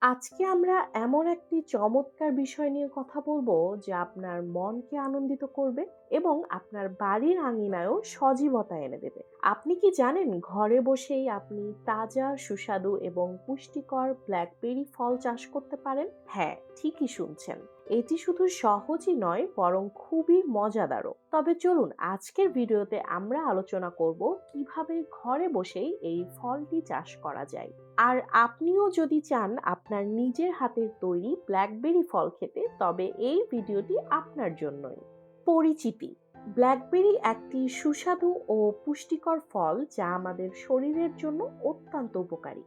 আজকে আমরা এমন একটি চমৎকার বিষয় নিয়ে কথা বলব যা আপনার মনকে আনন্দিত করবে এবং আপনার বাড়ির আঙিনায়ও সজীবতা এনে দেবে। আপনি কি জানেন, ঘরে বসেই আপনি তাজা, সুস্বাদু এবং পুষ্টিকর ব্ল্যাকবেরি ফল চাষ করতে পারেন? হ্যাঁ ঠিকই শুনছেন। এটি শুধু সহজই নয়, বরং খুবই মজাদারও। তবে চলুন, আজকের ভিডিওতে আমরা আলোচনা করব কীভাবে ঘরে বসেই এই ফলটি চাষ করা যায়। আর আপনিও যদি চান আপনার নিজের হাতের তৈরি ব্ল্যাকবেরি ফল খেতে, তবে এই ভিডিওটি আপনার জন্যই। পরিচিতি। ব্ল্যাকবেরি একটি সুস্বাদু ও পুষ্টিকর ফল যা আমাদের শরীরের জন্য অত্যন্ত উপকারী।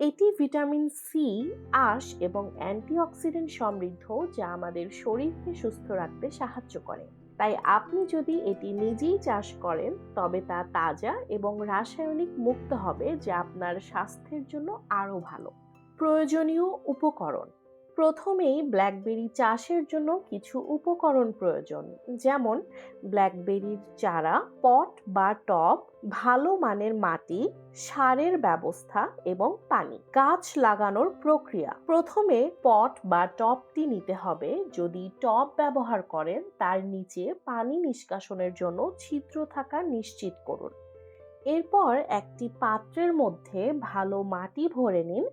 এটি ভিটামিন সি, আঁশ এবং অ্যান্টিঅক্সিডেন্ট সমৃদ্ধ যা আমাদের শরীরকে সুস্থ রাখতে সাহায্য করে। তাই আপনি যদি এটি নিজেই চাষ করেন, তবে তা তাজা এবং রাসায়নিক মুক্ত হবে, যা আপনার স্বাস্থ্যের জন্য আরও ভালো। প্রয়োজনীয় উপকরণ প্রথমেই ব্ল্যাকবেরি চাষের জন্য কিছু উপকরণ প্রয়োজন। যেমন, ব্ল্যাকবেরির চারা, পট বা টব, ভালো মানের মাটি, সারের ব্যবস্থা এবং পানি। গাছ লাগানোর প্রক্রিয়া। প্রথমে পট বা টবটি নিতে হবে। যদি টব ব্যবহার করেন, তার নিচে পানি নিষ্কাশনের জন্য ছিদ্র থাকা নিশ্চিত করুন। এরপর একটি পাত্রের মধ্যে ভালো মাটি ভরে নিন।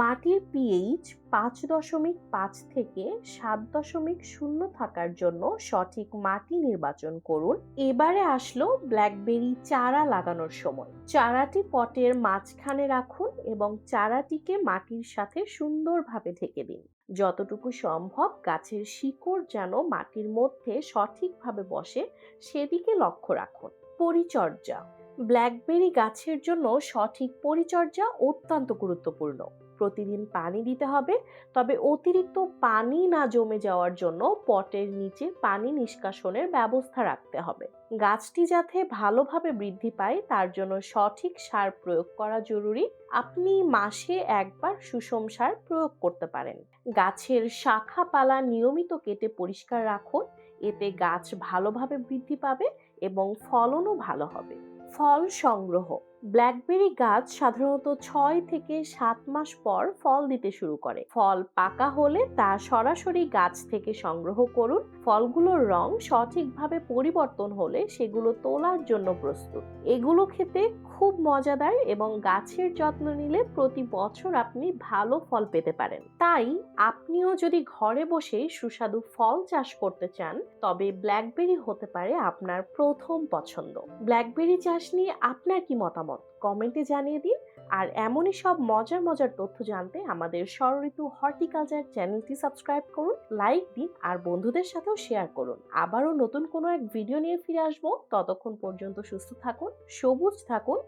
মাটির পিএইচ পাঁচ দশমিক পাঁচ থেকে সাত দশমিক শূন্য থাকার জন্য সঠিক মাটি নির্বাচন করুন। এবারে আসলো ব্ল্যাকবেরি চারা লাগানোর সময়। চারাটি পটের মাঝখানে রাখুন এবং চারাটিকে মাটির সাথে সুন্দরভাবে ঢেকে দিন। যতটুকু সম্ভব গাছের শিকড় যেন মাটির মধ্যে সঠিকভাবে বসে সেদিকে লক্ষ্য রাখুন। পরিচর্যা। ব্ল্যাকবেরি গাছের জন্য সঠিক পরিচর্যা অত্যন্ত গুরুত্বপূর্ণ। প্রতিদিন পানি দিতে হবে। তবে অতিরিক্ত পানি না জমে যাওয়ার জন্য পটের নিচে পানি নিষ্কাশনের ব্যবস্থা রাখতে হবে। গাছটি যাতে ভালোভাবে বৃদ্ধি পায়, তার জন্য সঠিক সার প্রয়োগ করা জরুরি। আপনি মাসে একবার সুষম সার প্রয়োগ করতে পারেন। গাছের শাখা পালা নিয়মিত কেটে পরিষ্কার রাখুন। এতে গাছ ভালোভাবে বৃদ্ধি পাবে এবং ফলনও ভালো হবে। ফল সংগ্রহ ব্ল্যাকবেরি গাছ সাধারণত ছয় থেকে সাত মাস পর ফল দিতে শুরু করে। ফল পাকা হলে তা সরাসরি গাছ থেকে সংগ্রহ করুন। ফলগুলোর রং সঠিকভাবে পরিবর্তন হলে সেগুলো তোলার জন্য প্রস্তুত। এগুলো খেতে খুব মজাদার এবং গাছের যত্ন নিলে প্রতি বছর আপনি ভালো ফল পেতে পারেন। তাই আপনিও যদি ঘরে বসে সুস্বাদু ফল চাষ করতে চান, তবে ব্ল্যাকবেরি হতে পারে আপনার প্রথম পছন্দ। ব্ল্যাকবেরি চাষ নিয়ে আপনার কি মতামত? কমেন্টে জানিয়ে দিন। আর এমনই সব মজার মজার তথ্য জানতে আমাদের ষড়ঋতু হর্টিকালচার চ্যানেলটি সাবস্ক্রাইব করুন লাইক দিন আর বন্ধুদের সাথেও শেয়ার করুন। আবারও নতুন কোনো এক ভিডিও নিয়ে ফিরে আসব। ততক্ষণ পর্যন্ত সুস্থ থাকুন, সবুজ থাকুন।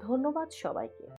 ধন্যবাদ সবাইকে।